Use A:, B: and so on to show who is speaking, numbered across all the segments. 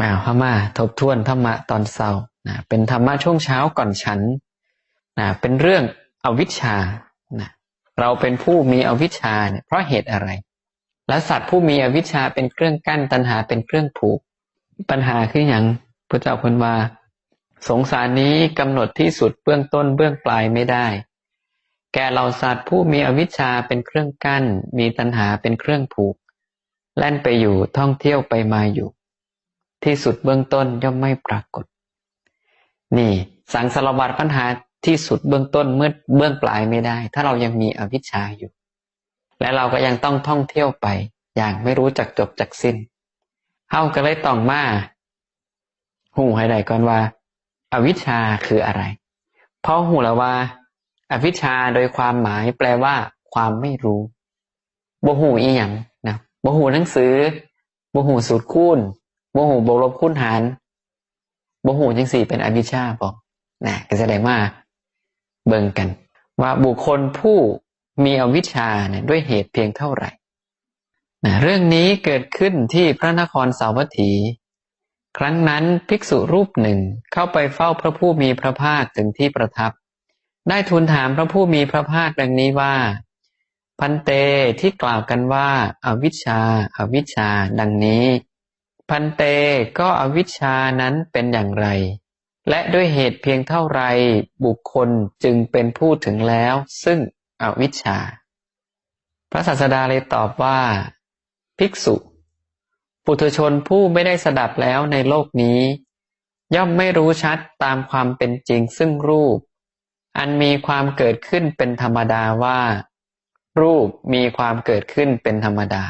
A: อ่าพม่าทบทวนธรรมะตอนเช้านะเป็นธรรมะช่วงเช้าก่อนฉันนะเป็นเรื่องอวิชชานะเราเป็นผู้มีอวิชชาเนี่ยเพราะเหตุอะไร และสัตว์ผู้มีอวิชชาเป็นเครื่องกั้นตัณหาเป็นเครื่องผูก ปัญหาคืออย่างพระเจ้าคนว่าสงสารนี้กำหนดที่สุดเบื้องต้นเบื้องปลายไม่ได้ แก่เราสัตว์ผู้มีอวิชชาเป็นเครื่องกั้น มีตัณหาเป็นเครื่องผูก แล่นไปอยู่ท่องเที่ยวไปมาอยู่ ที่สุดเบื้องต้นย่อมไม่ปรากฏ นี่ สังสารวัตรปัญหาที่สุดเบื้องต้นเมื่อเบื้องปลายไม่ได้ ถ้าเรายังมีอวิชชาอยู่ และเราก็ยังต้องท่องเที่ยวไป อย่างไม่รู้จักจบจักสิ้นเฮาก็เลยต้องมาหูให้ได้ก่อนว่าอาวิชชาคืออะไร เพราะหูแล้วว่า อวิชชาโดยความหมายแปลว่า ความไม่รู้บ่หูอีหยังนะบ่หูหนังสือบ่หูสูตรคูณ บ่หูบวกลบคูณหารบ่หูจังสี่เป็นอวิชชาบอกนะก็จะได้มาเบิ่งกัน ว่าบุคคลผู้มีอวิชชาเนี่ยด้วยเหตุเพียงเท่าไหร่นะเรื่องนี้เกิดขึ้นที่พระนครสาวัตถี ครั้งนั้นภิกษุรูปหนึ่งเข้าไปเฝ้าพระผู้มีพระภาคถึงที่ประทับ ได้ทูลถามพระผู้มีพระภาคดังนี้ว่า พันเตที่กล่าวกันว่าอาวิชชาอาวิชชาดังนี้ พันเตก็อวิชชานั้นเป็นอย่างไร และด้วยเหตุเพียงเท่าไรบุคคลจึงเป็นผู้ถึงแล้ว ซึ่งอวิชชา พระศาสดาเลยตอบว่า ภิกษุ ปุถุชนผู้ไม่ได้สดับแล้วในโลกนี้ ย่อมไม่รู้ชัดตามความเป็นจริงซึ่งรูป อันมีความเกิดขึ้นเป็นธรรมดาว่า รูปมีความเกิดขึ้นเป็นธรรมดา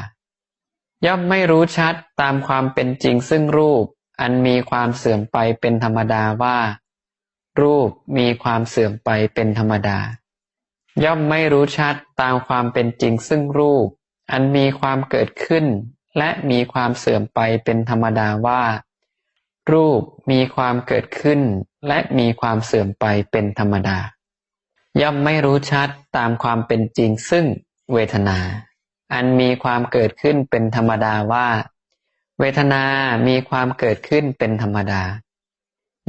A: ย่อมไม่รู้ชัดตามความเป็นจริงซึ่งรูป อันมีความเสื่อมไปเป็นธรรมดาว่า รูปมีความเสื่อมไปเป็นธรรมดา ย่อมไม่รู้ชัดตามความเป็นจริงซึ่งรูป อันมีความเกิดขึ้น และมีความเสื่อมไปเป็นธรรมดาว่า รูปมีความเกิดขึ้น และมีความเสื่อมไปเป็นธรรมดา ย่อมไม่รู้ชัดตามความเป็นจริงซึ่งเวทนา อันมีความเกิดขึ้นเป็นธรรมดาว่า เวทนามีความเกิดขึ้นเป็นธรรมดา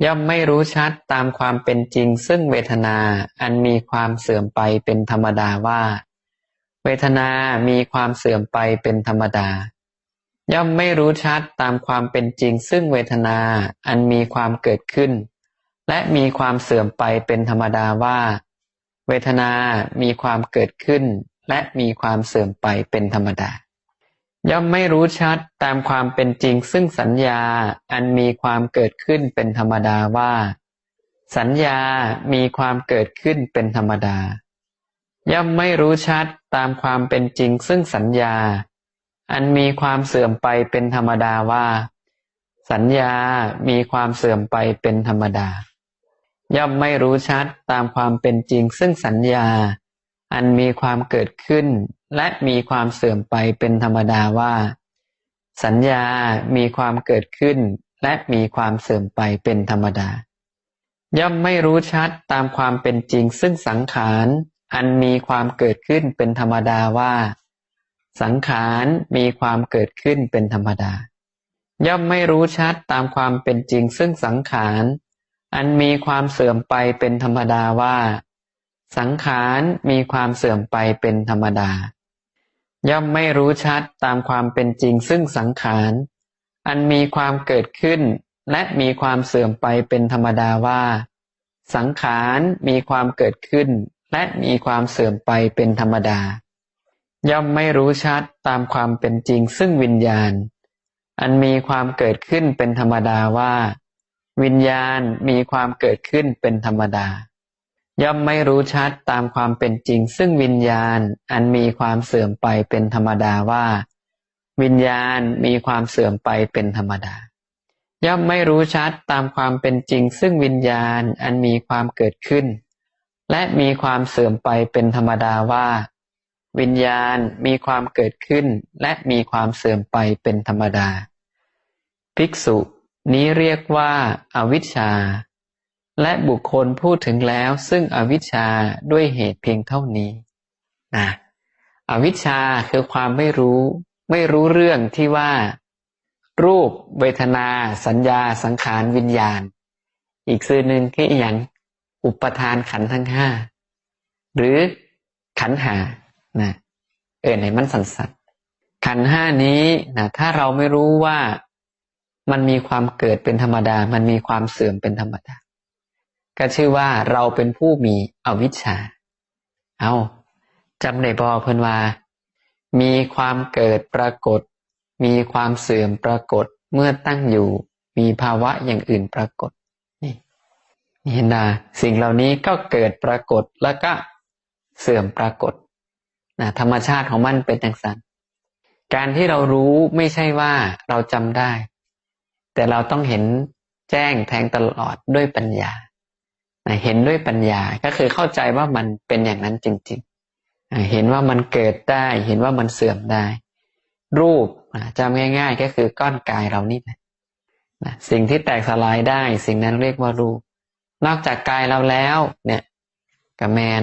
A: ย่อมไม่รู้ชัดตามความเป็นจริง ซึ่งเวทนาอันมีความเสื่อมไปเป็นธรรมดาว่า เวทนามีความเสื่อมไปเป็นธรรมดา ย่อมไม่รู้ชัดตามความเป็นจริง ซึ่งเวทนาอันมีความเกิดขึ้น และมีความเสื่อมไปเป็นธรรมดาว่า เวทนามีความเกิดขึ้น และมีความเสื่อมไปเป็นธรรมดา ย่อมไม่รู้ชัดตามความเป็นจริงซึ่งสัญญาอันมีความเกิดขึ้นเป็นธรรมดาว่า สัญญามีความเกิดขึ้นเป็นธรรมดา ย่อมไม่รู้ชัดตามความเป็นจริงซึ่งสัญญา อันมีความเสื่อมไปเป็นธรรมดาว่า สัญญามีความเสื่อมไปเป็นธรรมดา ย่อมไม่รู้ชัดตามความเป็นจริงซึ่งสัญญา อันมีความเกิดขึ้น และมีความเสื่อมไปเป็นธรรมดาว่า สัญญามีความเกิดขึ้น และมีความเสื่อมไปเป็นธรรมดา ย่อมไม่รู้ชัดตามความเป็นจริงซึ่งสังขารอันมีความเกิดขึ้นเป็นธรรมดาว่า สังขารมีความเกิดขึ้นเป็นธรรมดา ย่อมไม่รู้ชัดตามความเป็นจริงซึ่งสังขารอันมีความเสื่อมไปเป็นธรรมดาว่า สังขารมีความเสื่อมไปเป็นธรรมดา ย่อมไม่รู้ชัดตามความเป็นจริงซึ่งสังขาร อันมีความเกิดขึ้น และมีความเสื่อมไปเป็นธรรมดาว่า สังขารมีความเกิดขึ้น และมีความเสื่อมไปเป็นธรรมดา ย่อมไม่รู้ชัดตามความเป็นจริงซึ่งวิญญาณ อันมีความเกิดขึ้นเป็นธรรมดาว่า วิญญาณมีความเกิดขึ้นเป็นธรรมดา ย่อมไม่รู้ชัดตามความเป็นจริง ซึ่งวิญญาณอันมีความเสื่อมไปเป็นธรรมดาว่า วิญญาณมีความเสื่อมไปเป็นธรรมดา ย่อมไม่รู้ชัดตามความเป็นจริง ซึ่งวิญญาณอันมีความเกิดขึ้น และมีความเสื่อมไปเป็นธรรมดาว่า วิญญาณมีความเกิดขึ้น และมีความเสื่อมไปเป็นธรรมดา ภิกษุนี้เรียกว่าอาวิชชา และบุคคลพูดถึงแล้วซึ่งอวิชชาด้วยเหตุเพียงเท่านี้นะอวิชชาคือความไม่รู้ ไม่รู้เรื่องที่ว่า รูป เวทนา สัญญา สังขารวิญญาณ อีกซื่อหนึ่งคืออย่างอุปทานขันทั้งห้าหรือขันหานะเออในมันสันสันขันห้านี้นะถ้าเราไม่รู้ว่ามันมีความเกิดเป็นธรรมดา มันมีความเสื่อมเป็นธรรมดา ก็ชื่อว่าเราเป็นผู้มีอวิชชา เอาจำในบอเพิ่นว่า มีความเกิดปรากฏ มีความเสื่อมปรากฏเมื่อตั้งอยู่ มีภาวะอย่างอื่นปรากฏ นี่เห็นดาสิ่งเหล่านี้ก็เกิดปรากฏแล้วก็เสื่อมปรากฏนะธรรมชาติของมันเป็นอย่างนั้นการที่เรารู้ไม่ใช่ว่าเราจำได้ แต่เราต้องเห็นแจ้งแทงตลอดด้วยปัญญา เห็นด้วยปัญญาก็คือเข้าใจว่ามันเป็นอย่างนั้นจริงๆเห็นว่ามันเกิดได้ เห็นว่ามันเสื่อมได้ รูปจำง่าย ๆ ก็คือก้อนกายเรานี่แหละสิ่งที่แตกสลายได้ สิ่งนั้นเรียกว่ารูป นอกจากกายเราแล้ว เนี่ยกับแมน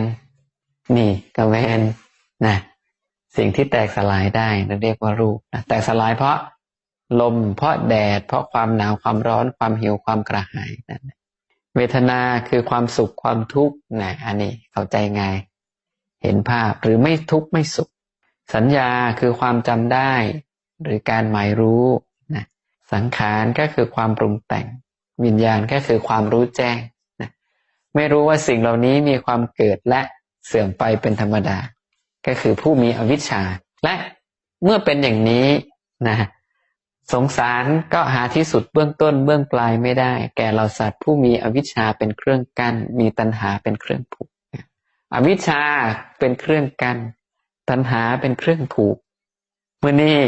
A: นี่กับแมนนะสิ่งที่แตกสลายได้เราเรียกว่ารูปนะแตกสลายเพราะลมเพราะแดด เพราะความหนาวความร้อนความหิวความกระหายนั่น เวทนาคือความสุขความทุกข์นะอันนี้เข้าใจง่ายเห็นภาพหรือไม่ทุกข์ไม่สุข สัญญาคือความจำได้ หรือการหมายรู้นะสังขารก็คือความปรุงแต่ง วิญญาณก็คือความรู้แจ้งนะไม่รู้ว่าสิ่งเหล่านี้มีความเกิดและเสื่อมไปเป็นธรรมดา ก็คือผู้มีอวิชชา และเมื่อเป็นอย่างนี้นะ สงสารก็หาที่สุดเบื้องต้นเบื้องปลายไม่ได้ แก่เราสัตว์ผู้มีอวิชชาเป็นเครื่องกัน้นมีตัณหาเป็นเครื่องผูก อวิชชาเป็นเครื่องกัน้นตัณหาเป็นเครื่องผูกเมื่อนี้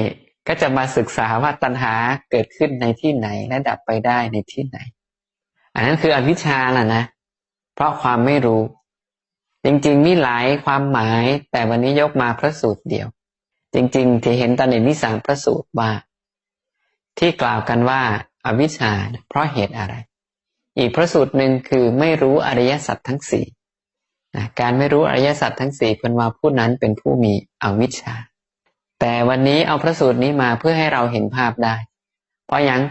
A: ก็จะมาศึกษาว่าตัณหาเกิดขึ้นในที่ไหนและดับไปได้ในที่ไหน อันนั้นคืออวิชชาแหละนะ เพราะความไม่รู้ จริง ๆ มีหลายความหมาย แต่วันนี้ยกมาพระสูตรเดียว จริง ๆ ที่เห็นตอนในนิสามพระสูตรว่า ที่กล่าวกันว่าอาวิชชาเพราะเหตุอะไร อีกพระสูตรหนึ่งคือไม่รู้อริยสัจทั้งสี่การไม่รู้อริยสัจทั้งสี่เป็นว่าผู้นั้นเป็นผู้มีอวิชชา แต่วันนี้เอาพระสูตรนี้มาเพื่อให้เราเห็นภาพได้ เพราะย่าง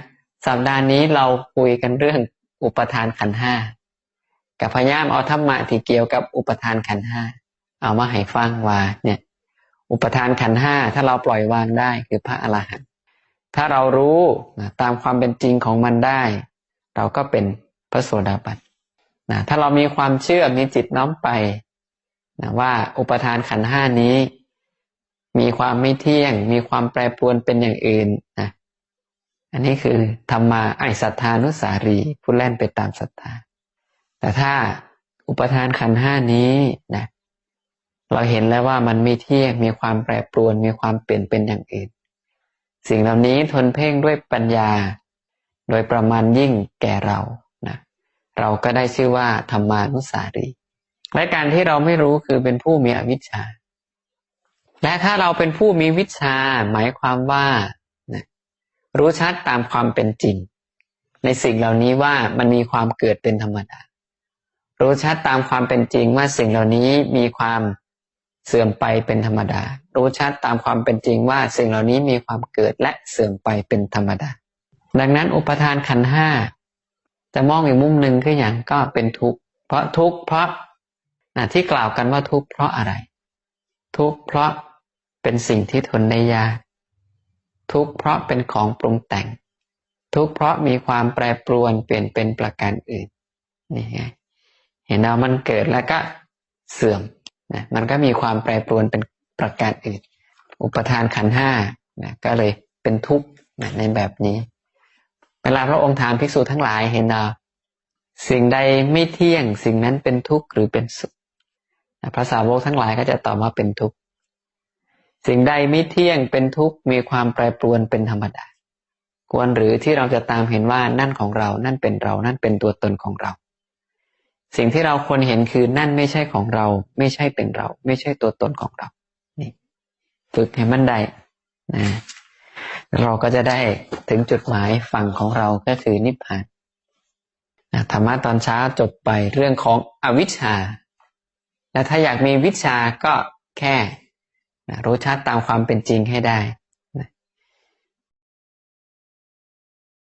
A: สัปดาห์นี้เราคุยกันเรื่องอุปทานขันห้ากับพยายามเอาธรรมะที่เกี่ยวกับอุปทานขันห้าเอามาให้ฟังว่าเนี่ย อุปทานขันห้าถ้าเราปล่อยวางได้คือพระอรหันต์ ถ้าเรารู้นะตามความเป็นจริงของมันได้ เราก็เป็นพระโสดาบันนะถ้าเรามีความเชื่อมีจิตน้อมไปนะว่าอุปทานขันห้านี้ มีความไม่เที่ยง มีความแปรปรวนเป็นอย่างอื่นนะอันนี้คือธรรมาไอสัทธานุสารีผู้แล่นไปตามศรัทธา แต่ถ้าอุปทานขันห้านี้นะเราเห็นแล้วว่ามันไม่เที่ยงมีความแปรปรวน มีความเปลี่ยนเป็นอย่างอื่น สิ่งเหล่านี้ทนเพ่งด้วยปัญญา โดยประมาณยิ่งแก่เรานะเราก็ได้ชื่อว่าธรรมานุสารี และการที่เราไม่รู้คือเป็นผู้มีอวิชชา และถ้าเราเป็นผู้มีวิชาหมายความว่านะรู้ชัดตามความเป็นจริง ในสิ่งเหล่านี้ว่ามันมีความเกิดเป็นธรรมดา รู้ชัดตามความเป็นจริงว่าสิ่งเหล่านี้มีความ เสื่อมไปเป็นธรรมดา รู้ชัดตามความเป็นจริงว่าสิ่งเหล่านี้มีความเกิดและเสื่อมไปเป็นธรรมดา ดังนั้นอุปทานขันห้าจะมองอีกมุมหนึ่งคืออย่างก็เป็นทุกข์เพราะทุกข์เพราะนะที่กล่าวกันว่าทุกข์เพราะอะไร ทุกข์เพราะเป็นสิ่งที่ทนได้ยากทุกข์เพราะเป็นของปรุงแต่ง ทุกข์เพราะมีความแปรปรวนเปลี่ยนเป็นประการอื่นนี่ไงเห็นเอามันเกิดแล้วก็เสื่อม นะมันก็มีความแปรปรวนเป็นประการอื่น อุปทานขันห้านะก็เลยเป็นทุกข์นะในแบบนี้ เวลาพระองค์ถามภิกษุทั้งหลายเห็นเอาสิ่งใดไม่เที่ยง สิ่งนั้นเป็นทุกข์หรือเป็นสุขพระสาวกทั้งหลายก็จะตอบว่าเป็นทุกข์ สิ่งใดไม่เที่ยงเป็นทุกข์มีความแปรปรวนเป็นธรรมดาควรหรือที่เราจะตามเห็นว่านั่นของเรา นั่นเป็นเรา นั่นเป็นตัวตนของเรา สิ่งที่เราควรเห็นคือนั่นไม่ใช่ของเรา ไม่ใช่เป็นเรา ไม่ใช่ตัวตนของเรานี่ฝึกให้มันได้นะเราก็จะได้ถึงจุดหมายฝั่งของเราก็คือนิพพานนะธรรมะตอนเช้าจบไปเรื่องของอวิชชา และถ้าอยากมีวิชาก็แค่นะรู้ชัดตามความเป็นจริงให้ได้